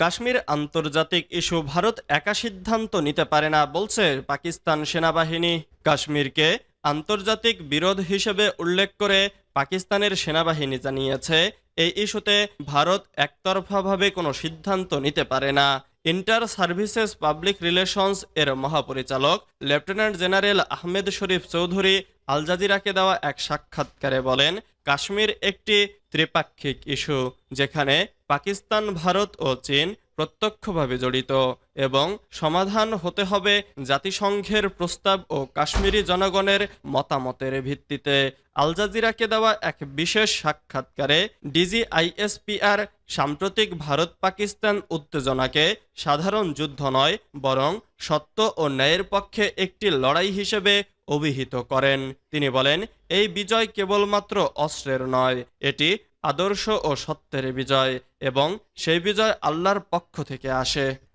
কাশ্মীর আন্তর্জাতিক ইস্যু, ভারত একা সিদ্ধান্ত নিতে পারে না বলছে পাকিস্তান সেনাবাহিনী। কাশ্মীরকে আন্তর্জাতিক বিরোধ হিসেবে উল্লেখ করে পাকিস্তানের সেনাবাহিনী জানিয়েছে, এই ইস্যুতে ভারত একতরফাভাবে কোনো সিদ্ধান্ত নিতে পারে না। ইন্টার সার্ভিসেস পাবলিক রিলেশনস এর মহাপরিচালক, লেফটেন্যান্ট জেনারেল আহমেদ শরীফ চৌধুরী আল জাজিরাকে দেওয়া এক সাক্ষাৎকারে বলেন, কাশ্মীর একটি ত্রিপাক্ষিক ইস্যু, যেখানে পাকিস্তান, ভারত ও চীন প্রত্যক্ষভাবে জড়িত এবং সমাধান হতে হবে জাতিসংঘের প্রস্তাব ও কাশ্মীরি জনগণের মতামতের ভিত্তিতে। আল জাজিরাকে দেওয়া এক বিশেষ সাক্ষাৎকারে ডিজিআইএসপিআর সাম্প্রতিক ভারত পাকিস্তান উত্তেজনাকে সাধারণ যুদ্ধ নয়, বরং সত্য ও ন্যায়ের পক্ষে একটি লড়াই হিসেবে অভিহিত করেন। তিনি বলেন, এই বিজয় কেবলমাত্র অস্ত্রের নয়, এটি আদর্শ ও সত্যের বিজয় এবং সেই বিজয় আল্লাহর পক্ষ থেকে আসে।